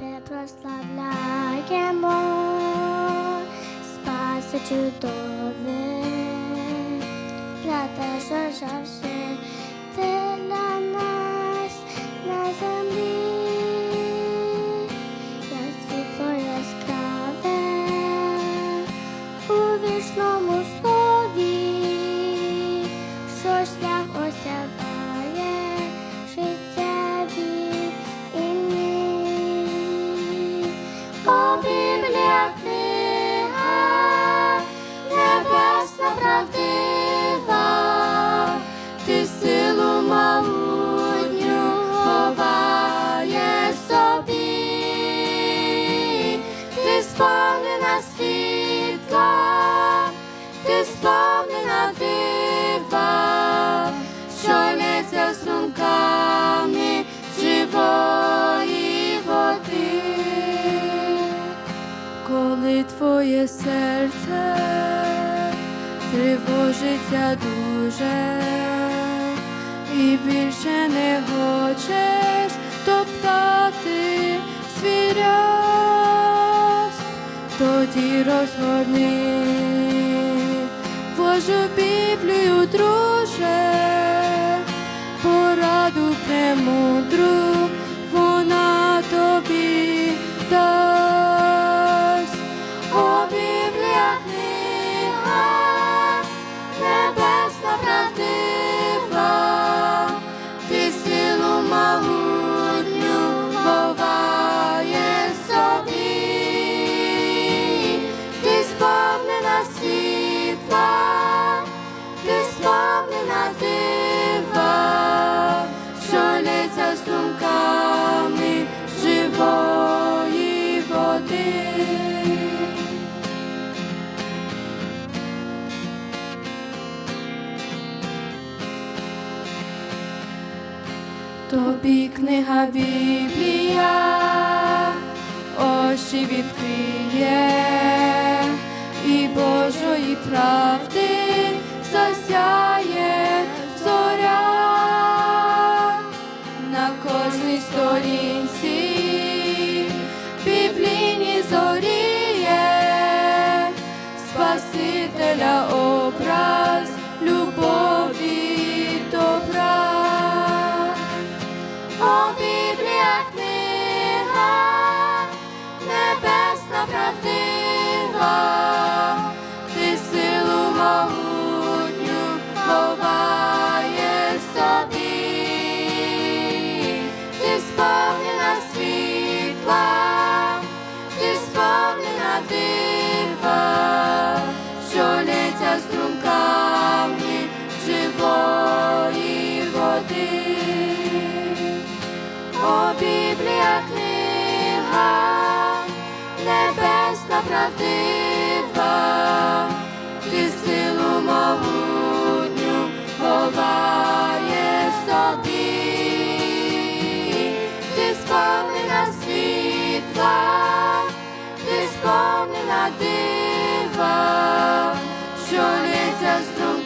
Тебе прославляємо, спаса чудове, брата зажався. моє серце тривожиться дуже і більше не хочеш топтати свіряс, тоді розгорни Божу біблію друже, пораду премудру. тобі книга біблія, очі відкриє і Божої правди засяє. правди. правдива, ти силу могутню ховає собі, ти сповнена світла, ти сповнена дива, що лється з.